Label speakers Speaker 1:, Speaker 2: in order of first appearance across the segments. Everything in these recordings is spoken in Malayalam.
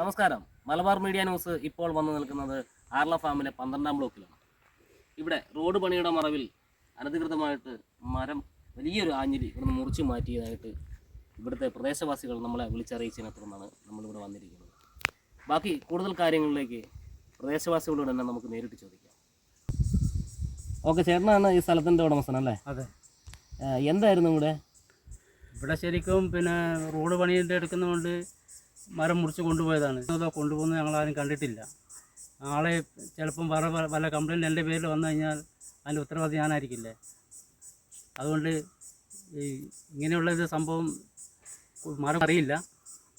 Speaker 1: നമസ്കാരം. മലബാർ മീഡിയ ന്യൂസ് ഇപ്പോൾ വന്നു നിൽക്കുന്നത് ആർല ഫാമിലെ പന്ത്രണ്ടാം ബ്ലോക്കിലാണ്. ഇവിടെ റോഡ് പണിയുടെ മറവിൽ അനധികൃതമായിട്ട് മരം വലിയൊരു ആഞ്ഞിലി ഇവിടുന്ന് മുറിച്ചു മാറ്റിയതായിട്ട് ഇവിടുത്തെ പ്രദേശവാസികൾ നമ്മളെ വിളിച്ചറിയിച്ചതിനെ തുടർന്നാണ് നമ്മളിവിടെ വന്നിരിക്കുന്നത്. ബാക്കി കൂടുതൽ കാര്യങ്ങളിലേക്ക് പ്രദേശവാസികളോട് തന്നെ നമുക്ക് നേരിട്ട് ചോദിക്കാം. ഓക്കെ ചേട്ടനാണ് ഈ സ്ഥലത്തിന്റെ ഉടമസ്ഥൻ അല്ലേ?
Speaker 2: അതെ.
Speaker 1: എന്തായിരുന്നു ഇവിടെ?
Speaker 2: ഇവിടെ ശരിക്കും പിന്നെ റോഡ് പണിയുടെ എടുക്കുന്നതുകൊണ്ട് മരം മുറിച്ച് കൊണ്ടുപോയതാണ്. അതോ കൊണ്ടുപോകുന്നത് ഞങ്ങൾ ആരും കണ്ടിട്ടില്ല. നാളെ ചിലപ്പം വേറെ പല- കംപ്ലയിന്റ് എന്റെ പേരിൽ വന്നു കഴിഞ്ഞാൽ അതിന്റെ ഉത്തരവാദി ഞാനായിരിക്കില്ലേ? അതുകൊണ്ട് ഈ ഇങ്ങനെയുള്ള ഇത് സംഭവം മരം അറിയില്ല.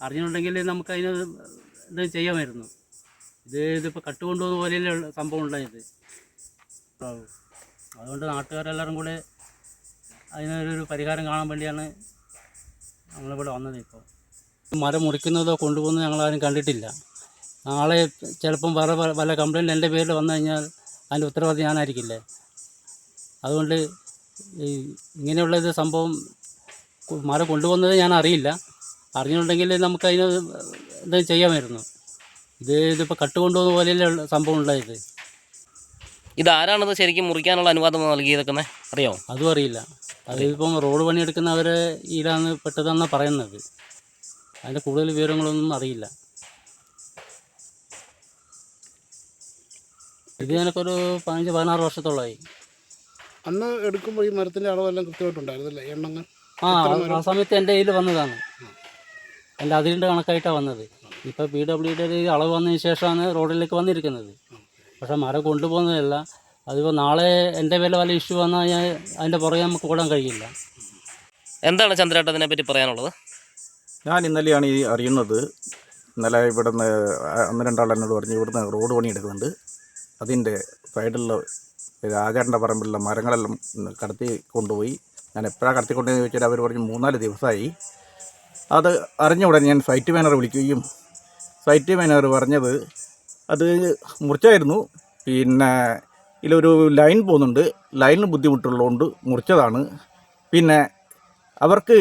Speaker 2: അറിഞ്ഞിട്ടുണ്ടെങ്കിൽ നമുക്ക് അതിന് ഇത് ചെയ്യാമായിരുന്നു. ഇത് ഇതിപ്പോൾ കട്ടുകൊണ്ടുപോകുന്ന പോലെയല്ലേ സംഭവം ഉണ്ടായത് അതുകൊണ്ട് നാട്ടുകാരെല്ലാവരും കൂടെ അതിനൊരു പരിഹാരം കാണാൻ വേണ്ടിയാണ് നമ്മളിവിടെ വന്നത് ഇപ്പോൾ. മരം മുറിക്കുന്നതോ കൊണ്ടുപോകുന്നതോ ഞങ്ങളാരും കണ്ടിട്ടില്ല. നാളെ ചിലപ്പം വേറെ വല്ല കംപ്ലൈന്റ് എന്റെ പേരിൽ വന്നു കഴിഞ്ഞാൽ അതിന്റെ ഉത്തരവാദി ഞാനായിരിക്കില്ലേ? അതുകൊണ്ട് ഇങ്ങനെയുള്ള ഇത് സംഭവം മരം കൊണ്ടുപോകുന്നത് ഞാൻ അറിയില്ല അറിഞ്ഞിട്ടുണ്ടെങ്കിൽ നമുക്ക് അതിന് ഇത് ചെയ്യാമായിരുന്നു. ഇത് ഇതിപ്പോൾ കട്ടുകൊണ്ടുപോകുന്ന പോലെയല്ലേ ഉള്ള സംഭവം ഉണ്ടായത്
Speaker 1: ഇതാരാണത് ശരിക്കും മുറിക്കാനുള്ള അനുവാദം നൽകിയതൊക്കെ അറിയാമോ
Speaker 2: അതും അറിയില്ല. അതിപ്പം റോഡ് പണിയെടുക്കുന്നവരെ ഈടാന്ന് പെട്ടതെന്നാണ് പറയുന്നത്. അതിന്റെ കൂടുതൽ വിവരങ്ങളൊന്നും അറിയില്ല. ഇത് എനിക്കൊരു പതിനഞ്ച് പതിനാറ് വർഷത്തോളമായി.
Speaker 3: അന്ന് എടുക്കുമ്പോൾ ഈ മരത്തിന്റെ അളവെല്ലാം കൃത്യമായിട്ടുണ്ടായിരുന്നല്ലേ? എണ്ണങ്ങൾ?
Speaker 2: ആ ആ- സമയത്ത് എന്റെ കയ്യിൽ വന്നതാണ്. എന്റെ അതിന്റെ കണക്കായിട്ടാണ് വന്നത്. ഇപ്പോൾ പി ഡബ്ല്യുടെ ഒരു അളവ് വന്നതിന് ശേഷമാണ് റോഡിലേക്ക് വന്നിരിക്കുന്നത്. പക്ഷേ മരം കൊണ്ടുപോകുന്നതല്ല. അതിപ്പോൾ നാളെ എന്റെ പേരിൽ വല്ല ഇഷ്യൂ വന്നാൽ ഞാൻ അതിന്റെ പുറകെ നമുക്ക് കൂടാൻ കഴിയില്ല.
Speaker 1: എന്താണ് ചന്ദ്രേട്ടതിനെ പറ്റി പറയാനുള്ളത്?
Speaker 4: ഞാൻ ഇന്നലെയാണ് ഈ അറിയുന്നത്. ഇന്നലെ ഇവിടുന്ന് അന്ന് രണ്ടാൾ എന്നോട് പറഞ്ഞു ഇവിടുന്ന് റോഡ് പണി എടുക്കുന്നുണ്ട് അതിന്റെ സൈഡിലുള്ള രാജാറിന്റെ പറമ്പിലുള്ള മരങ്ങളെല്ലാം കടത്തി കൊണ്ടുപോയി. ഞാൻ എപ്പോഴാണ് കടത്തി കടത്തിക്കൊണ്ടെന്ന് ചോദിച്ചാൽ അവർ പറഞ്ഞു മൂന്നാൽ ദിവസമായി. അത് അറിഞ്ഞ ഉടനെ ഞാൻ സൈറ്റ് മാനർ വിളിക്കുകയും സൈറ്റ് മാനർ പറഞ്ഞത് അത് മുറിച്ചായിരുന്നു. പിന്നെ ഇതിലൊരു ലൈൻ പോകുന്നുണ്ട്. ലൈനിന് ബുദ്ധിമുട്ടുള്ളതുകൊണ്ട് മുറിച്ചതാണ്. പിന്നെ അവർക്ക്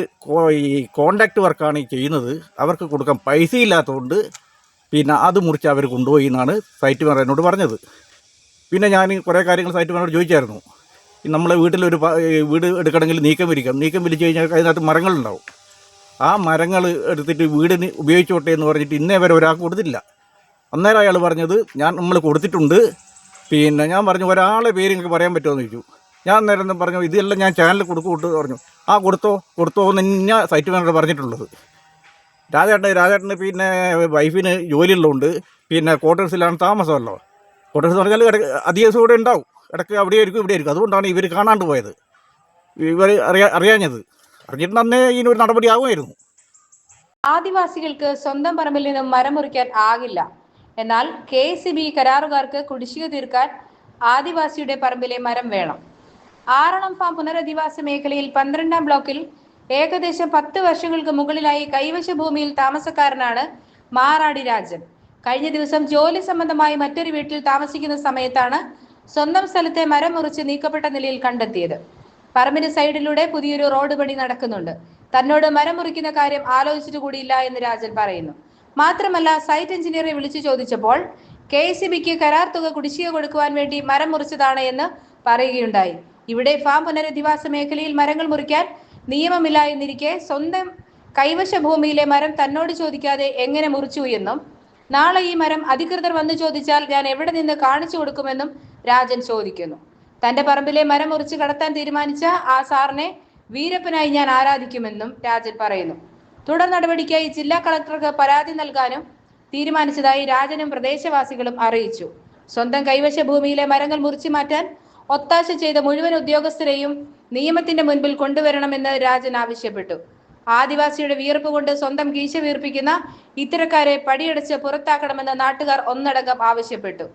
Speaker 4: ഈ കോണ്ടാക്ട് വർക്കാണ് ഈ ചെയ്യുന്നത്. അവർക്ക് കൊടുക്കാൻ പൈസ ഇല്ലാത്തതുകൊണ്ട് പിന്നെ അത് മുറിച്ച് അവർ കൊണ്ടുപോയി എന്നാണ് സൈറ്റ് മാനർ എന്നോട് പറഞ്ഞത്. പിന്നെ ഞാൻ കുറേ കാര്യങ്ങൾ സൈറ്റ് മാനോട് ചോദിച്ചായിരുന്നു. നമ്മളെ വീട്ടിലൊരു വീട് എടുക്കണമെങ്കിൽ നീക്കം വിരിക്കാം നീക്കം വിരിച്ചു കഴിഞ്ഞാൽ അതിനകത്ത് മരങ്ങളുണ്ടാവും. ആ മരങ്ങൾ എടുത്തിട്ട് വീടിന് ഉപയോഗിച്ചോട്ടെ എന്ന് പറഞ്ഞിട്ട് ഇന്നേ വരെ ഒരാൾക്ക് കൊടുത്തില്ല. അന്നേരം അയാൾ പറഞ്ഞത് ഞാൻ നമ്മൾ കൊടുത്തിട്ടുണ്ട്. പിന്നെ ഞാൻ പറഞ്ഞു ഒരാളെ പേര് നിങ്ങൾക്ക് പറയാൻ പറ്റുമോ? എന്ന് ചോദിച്ചു. ഞാൻ നേരം പറഞ്ഞു ഇതെല്ലാം ഞാൻ ചാനലിൽ കൊടുക്കൂട്ട് പറഞ്ഞു. ആ കൊടുത്തോ കൊടുത്തോ എന്ന് സൈറ്റ് മാനേജർ പറഞ്ഞിട്ടുള്ളത്. രാജേട്ടൻ രാജേട്ടന് പിന്നെ വൈഫിന് ജോലിയുള്ളതുകൊണ്ട് പിന്നെ ക്വാർട്ടേഴ്സിലാണ് താമസമല്ലോ. ക്വാർട്ടേഴ്സ് പറഞ്ഞാൽ ഇടയ്ക്ക് അധിക ദിവസം ഇവിടെ ഉണ്ടാവും. ഇടയ്ക്ക് അവിടെ ആയിരിക്കും ഇവിടെ ആയിരിക്കും അതുകൊണ്ടാണ് ഇവർ കാണാണ്ട് പോയത്. ഇവർ അറിയാ അറിയാഞ്ഞത്. അറിഞ്ഞിട്ടുണ്ടെന്നേ ഇതിനൊരു നടപടി ആകുമായിരുന്നു
Speaker 5: ആദിവാസികൾക്ക് സ്വന്തം പറമ്പിൽ നിന്നും മരം മുറിക്കാൻ ആകില്ല. എന്നാൽ കെ സി ബി കരാറുകാർക്ക് കുടിശ്ശിക തീർക്കാൻ ആദിവാസിയുടെ പറമ്പിലെ മരം വേണം. ആറളം ഫാം പുനരധിവാസ മേഖലയിൽ പന്ത്രണ്ടാം ബ്ലോക്കിൽ ഏകദേശം പത്ത് വർഷങ്ങൾക്ക് മുകളിലായി കൈവശ ഭൂമിയിൽ താമസക്കാരനാണ് മാറാടി രാജൻ. കഴിഞ്ഞ ദിവസം ജോലി സംബന്ധമായി മറ്റൊരു വീട്ടിൽ താമസിക്കുന്ന സമയത്താണ് സ്വന്തം സ്ഥലത്തെ മരം മുറിച്ച് നീക്കപ്പെട്ട നിലയിൽ കണ്ടെത്തിയത്. പറമ്പിന് സൈഡിലൂടെ പുതിയൊരു റോഡ് പണി നടക്കുന്നുണ്ട്. തന്നോട് മരം മുറിക്കുന്ന കാര്യം ആലോചിച്ചിട്ട് കൂടിയില്ല എന്ന് രാജൻ പറയുന്നു. മാത്രമല്ല സൈറ്റ് എഞ്ചിനീയറെ വിളിച്ചു ചോദിച്ചപ്പോൾ കെ എസ് കരാർ തുക കുടിശ്ശിക കൊടുക്കുവാൻ വേണ്ടി മരം മുറിച്ചതാണ് എന്ന് പറയുകയുണ്ടായി. ഇവിടെ ഫാം പുനരധിവാസ മേഖലയിൽ മരങ്ങൾ മുറിക്കാൻ നിയമമില്ല എന്നിരിക്കെ സ്വന്തം കൈവശ ഭൂമിയിലെ മരം തന്നോട് ചോദിക്കാതെ എങ്ങനെ മുറിച്ചു എന്നും നാളെ ഈ മരം അധികൃതർ വന്നു ചോദിച്ചാൽ ഞാൻ എവിടെ നിന്ന് കാണിച്ചു കൊടുക്കുമെന്നും രാജൻ ചോദിക്കുന്നു. തന്റെ പറമ്പിലെ മരം മുറിച്ച് കടത്താൻ തീരുമാനിച്ച ആ സാറിനെ വീരപ്പനായി ഞാൻ ആരാധിക്കുമെന്നും രാജൻ പറയുന്നു. തുടർ നടപടിക്കായി ജില്ലാ കളക്ടർക്ക് പരാതി നൽകാനും തീരുമാനിച്ചതായി രാജനും പ്രദേശവാസികളും അറിയിച്ചു. സ്വന്തം കൈവശ ഭൂമിയിലെ മരങ്ങൾ മുറിച്ചു മാറ്റാൻ ഒത്താശ ചെയ്ത മുഴുവൻ ഉദ്യോഗസ്ഥരെയും നിയമത്തിന്റെ മുൻപിൽ കൊണ്ടുവരണമെന്ന് രാജൻ ആവശ്യപ്പെട്ടു. ആദിവാസിയുടെ വിയർപ്പ് കൊണ്ട് സ്വന്തം കീശ വീർപ്പിക്കുന്ന ഇത്തരക്കാരെ പടിയടച്ച് പുറത്താക്കണമെന്ന് നാട്ടുകാർ ഒന്നടങ്കം ആവശ്യപ്പെട്ടു.